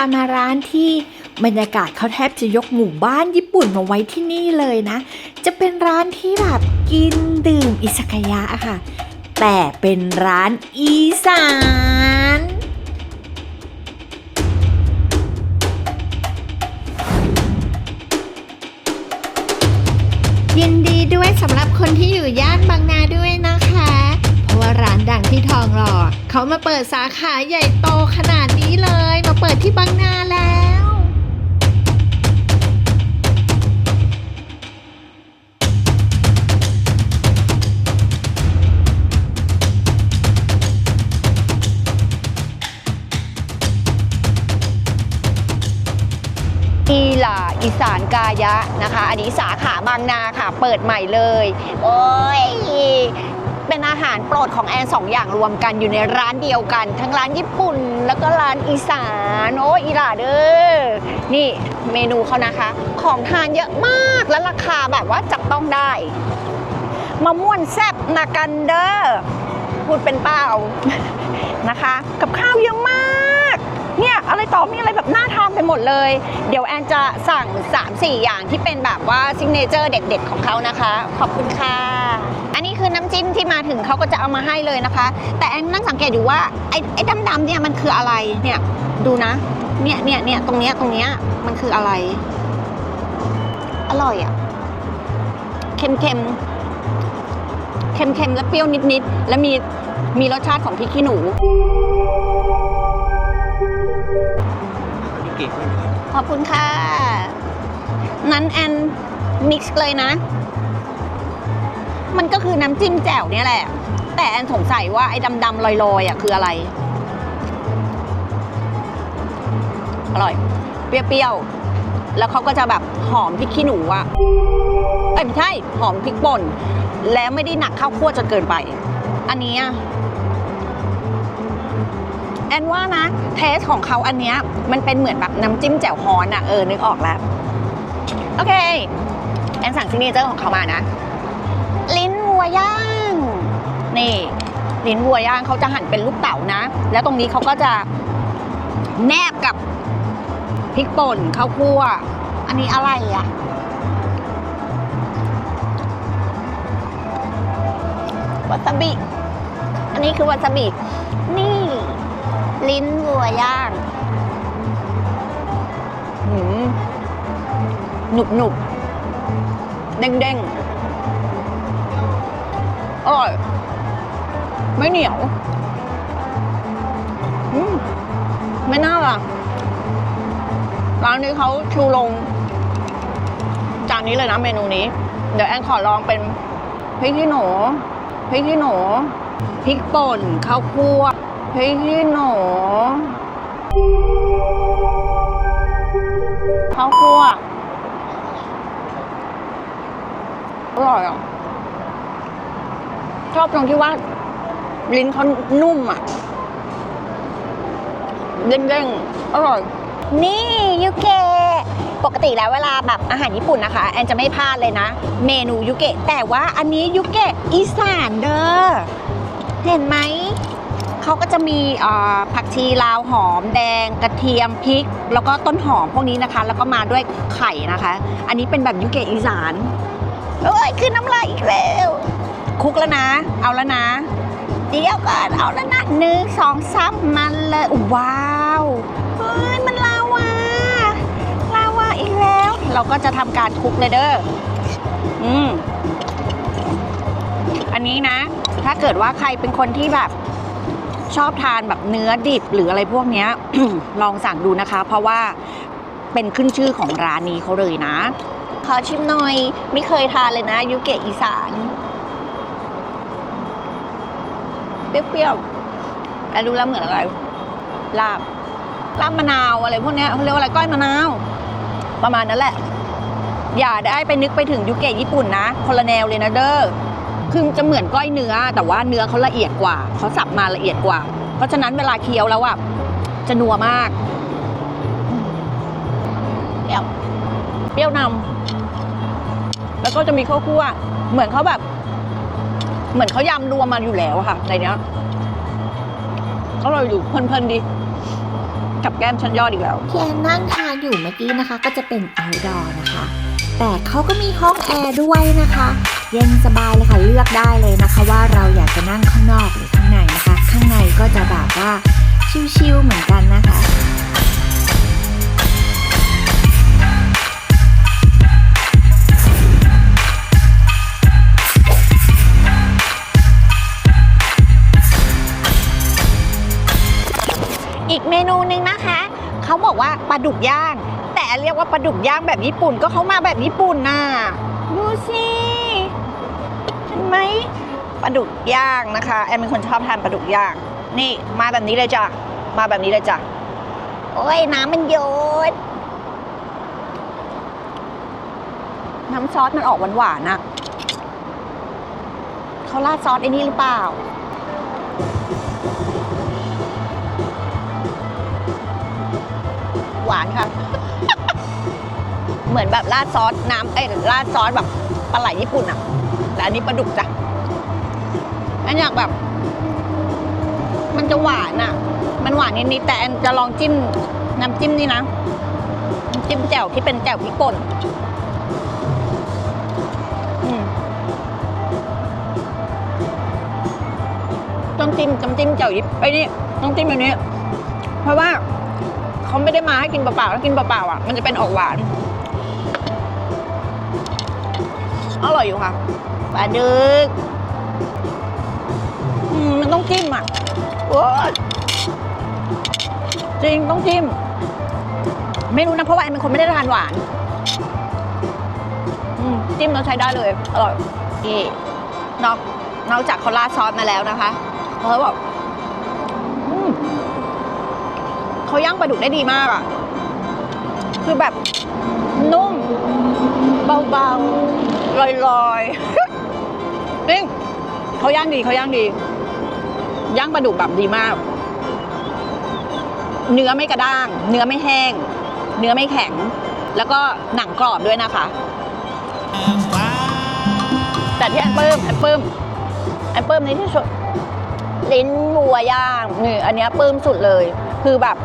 ามาร้านที่บรรยากาศเขาแทบจะยกหมู่บ้านญี่ปุ่นมาไว้ที่นี่เลยนะ จะเป็นร้านที่แบบกินดื่มอิซากายะค่ะ แต่เป็นร้านอีสานยินดีด้วยสำหรับคนที่อยู่ย่านบางนาด้วยนะ ร้านดังที่ทองหล่อเขามาเปิดสาขาใหญ่โตขนาดนี้เลย มาเปิดที่บางนาแล้ว อีหล่าอีสานกายะนะคะ อันนี้สาขาบางนาค่ะ เปิดใหม่เลย โอ้ย เป็นอาหารโปรดของแอนสองอย่างรวมกันอยู่ในร้านเดียวกัน ทั้งร้านญี่ปุ่น แล้วก็ร้านอีสานโอ้อีหล่าเด้อนี่เมนูเขานะคะ ของทานเยอะมากและราคาแบบว่าจับต้องได้มะม่วนแซ่บนากันเดอร์พูดเป็นเปล่านะคะ กับข้าวเยอะมาก เนี่ยอะไรต่อมีอะไรแบบน่าทานไปหมดเลย เดี๋ยวแอนจะสั่ง 3-4 อย่างที่เป็นแบบว่าซิกเนเจอร์เด็ดๆของเขานะคะ ขอบคุณค่ะ นี้คือน้ำจิ้มที่มาถึงเขาก็จะเอามาให้เลยนะคะ แต่แอนนั่งสังเกตอยู่ว่าไอ้ไอ้ดำๆเนี่ยมันคืออะไรเนี่ยดูนะ เนี่ยเนี่ยเนี่ยตรงเนี้ยตรงเนี้ยมันคืออะไร อร่อยอะเค็มเค็มเค็มเค็มๆและเปรี้ยวนิดๆและมีมีรสชาติของพริกขี้หนูขอบคุณค่ะ นั้นแอนมิกซ์เลยนะ มันก็คือน้ำจิ้มแจ่วเนี่ยแหละ แต่แอนสงสัยว่าไอ้ดำๆลอยๆอะคืออะไร อร่อย เปรี้ยวๆ แล้วเขาก็จะแบบหอมพริกขี้หนูอะเอ้ยไม่ใช่ หอมพริกป่น แล้วไม่ได้หนักข้าวคั่วจนเกินไป อันนี้แอนว่านะ เทสของเขาอันเนี้ยมันเป็นเหมือนแบบน้ำจิ้มแจ่วฮอนอะเออนึกออกแล้ว โอเค แอนสั่งซิกเนเจอร์ของเขามานะ ลิ้นวัวย่าง นี่ลิ้นวัวย่างเขาจะหั่นเป็นลูกเต๋านะ แล้วตรงนี้เขาก็จะแนบกับพริกป่นข้าวคั่ว อันนี้อะไรอะวาซาบิ อันนี้คือวาซาบิ นี่ ลิ้นวัวย่างหืมหนุบหนุบเด้งเด้ง อร่อย ไม่เหนียวอืมไม่น่าล่ะ ร้านนี้เขาชูลง จานนี้เลยนะเมนูนี้ เดี๋ยวแอนขอลองเป็นพริกขี้หนูพริกขี้หนูพริกป่นข้าวคั่วพริกขี้หนูข้าวคั่วอร่อยอะ ชอบตรงที่ว่า ลิ้นเขานุ่มอะเด้งๆอร่อย นี่ยูเกะปกติแล้วเวลาแบบอาหารญี่ปุ่นนะคะ แอนจะไม่พลาดเลยนะ เมนูยูเกะแต่ว่าอันนี้ยูเกะอีสานเด้อเห็นไหมเขาก็จะมีผักชีลาวหอมแดง กระเทียมพริก แล้วก็ต้นหอมพวกนี้นะคะ แล้วก็มาด้วยไข่นะคะ อันนี้เป็นแบบยุเกะอีสานเอ้ยคือน้ำลายอีกแล้ว คุกแล้วนะ เอาแล้วนะ เดี๋ยวก่อนเอาแล้วนะหนึ่งสองสามมันเลยว้าวเฮ้ยมันลาวาลาวาอีกแล้ว เราก็จะทำการคุกเลยเด้ออืมอันนี้นะ ถ้าเกิดว่าใครเป็นคนที่แบบชอบทานแบบเนื้อดิบหรืออะไรพวกนี้ลองสั่งดูนะคะ เพราะว่าเป็นขึ้นชื่อของร้านนี้เขาเลยนะ ขอชิมหน่อย ไม่เคยทานเลยนะยูเกะอีสาน เปรี้ยวๆแต่ดูแล้วเหมือนอะไร ลาบ ลาบมะนาวอะไรพวกเนี้ยเขาเรียกว่าอะไรก้อยมะนาว ประมาณนั้นแหละ อย่าได้ไปนึกไปถึงยูเกะญี่ปุ่นนะคนละแนวเลยนะเด้อ คือจะเหมือนก้อยเนื้อ แต่ว่าเนื้อเขาละเอียดกว่า เขาสับมาละเอียดกว่า เพราะฉะนั้นเวลาเคี้ยวแล้วอะ จะนัวมากเปรี้ยวนำแล้วก็จะมีข้าวคั่ว เหมือนเขาแบบ เหมือนเขายำรวมมาอยู่แล้วค่ะในเนี้ยอร่อยอยู่เพลินๆดี กับแก้มชั้นยอดอีกแล้วที่แอนนั่งทานอยู่เมื่อกี้นะคะ ก็จะเป็น outdoor นะคะ แต่เขาก็มีห้องแอร์ด้วยนะคะ เย็นสบายเลยค่ะเลือกได้เลยนะคะ ว่าเราอยากจะนั่งข้างนอกหรือข้างในนะคะ ข้างในก็จะแบบว่าชิลๆเหมือนกันนะคะ เมนูหนึ่งนะคะเขาบอกว่าปลาดุกย่าง แต่เรียกว่าปลาดุกย่างแบบญี่ปุ่นก็เขามาแบบญี่ปุ่นน่ะดูสิเห็นไหมปลาดุกย่างนะคะแอนเป็นคนชอบทานปลาดุกย่าง นี่มาแบบนี้เลยจ้ะมาแบบนี้เลยจ้ะโอ้ยน้ำมันโยดน้ำซอสมันออกหวานๆน่ะเขาราดซอสไอ้นี่หรือเปล่าานค่ะ เหมือนแบบราดซอสน้ำเอ้ยราดซอสแบบปลาไหลญี่ปุ่นอะแต่อันนี้ปลาดุกจ้ะอันอยากแบบ มันจะหวานอะมันหวานนิดๆแต่อันจะลองจิ้มน้ำจิ้มนี่นะจิ้มแจ่วที่เป็นแจ่วพริกป่นต้องจิ้มน้ำจิ้มแจ่วยิบไอ้นี่ต้องจิ้มแบบนี้ เพราะว่า เขาไม่ได้มาให้กินเปล่าๆแล้วกินเปล่าๆอะ มันจะเป็นออกหวาน อร่อยอยู่ค่ะปลาดึกมมันต้องจิ้มอะจริงต้องจิ้ม ไม่รู้นะเพราะว่าแอนเป็นคนไม่ได้ทานหวานจิ้มแล้วใช้ได้เลย อร่อยนี่นอกนอกจากเขาราดซอสมาแล้วนะคะเขาบอก เขาย่างปลาดุกได้ดีมากอะคือแบบนุ่ม เบาๆ ลอยๆจริงเขาย่างดีเขาย่างดี ย่างปลาดุกแบบดีมาก เนื้อไม่กระด้าง เนื้อไม่แห้ง เนื้อไม่แข็ง แล้วก็หนังกรอบด้วยนะคะ แต่ที่แอนเปิ้มแอนเปิ้มแอนเปิ้มในที่สุดลิ้นวัวย่างนี่อันนี้ยปลื้มสุดเลย คือแบบ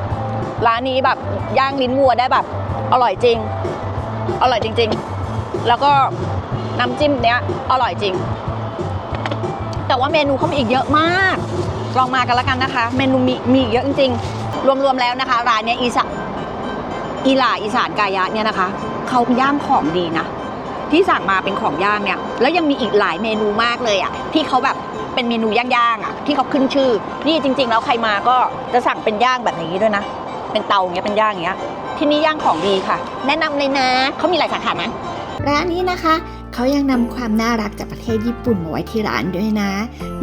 ร้านนี้แบบย่างลิ้นวัวได้แบบ อร่อยจริง อร่อยจริง ๆ แล้วก็น้ำจิ้มเนี้ยอร่อยจริง แต่ว่าเมนูเขามีอีกเยอะมาก ลองมากันแล้วกันนะคะ เมนูมีมีเยอะจริงๆ รวมๆแล้วนะคะ ร้านเนี้ยอีสานอีหลาอีสานกายะเนี่ยนะคะเขาย่างของดีนะที่สั่งมาเป็นของย่างเนี่ย แล้วยังมีอีกหลายเมนูมากเลยอะ ที่เขาแบบเป็นเมนูย่างๆอะ ที่เขาขึ้นชื่อ นี่จริง ๆ แล้วใครมาก็จะสั่งเป็นย่างแบบนี้ด้วยนะ เป็นเตาอย่างเงี้ยเป็นย่างอย่างเงี้ยที่นี่ย่างของดีค่ะ แนะนำเลยนะเขามีหลายสาขานะร้านนี้นะคะ เขายังนำความน่ารักจากประเทศญี่ปุ่นมาไว้ที่ร้านด้วยนะ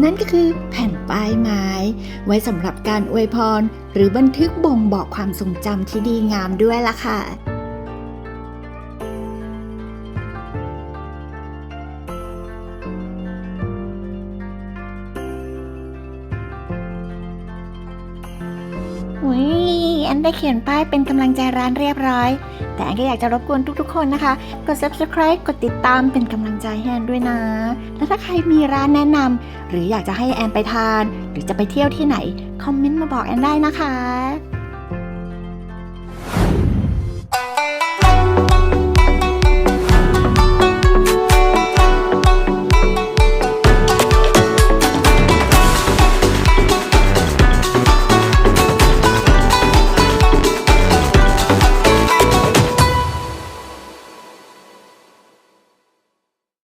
นั่นก็คือแผ่นป้ายไม้ ไว้สำหรับการอวยพร หรือบันทึกบ่งบอกความทรงจำที่ดีงามด้วยล่ะค่ะ ได้เขียนป้ายเป็นกำลังใจร้านเรียบร้อย แต่แอนก็อยากจะรบกวนทุกๆ คนนะคะ กด subscribe กดติดตามเป็นกำลังใจให้แอนด้วยนะ และถ้าใครมีร้านแนะนำหรืออยากจะให้แอนไปทาน หรือจะไปเที่ยวที่ไหน คอมเมนต์มาบอกแอนได้นะคะ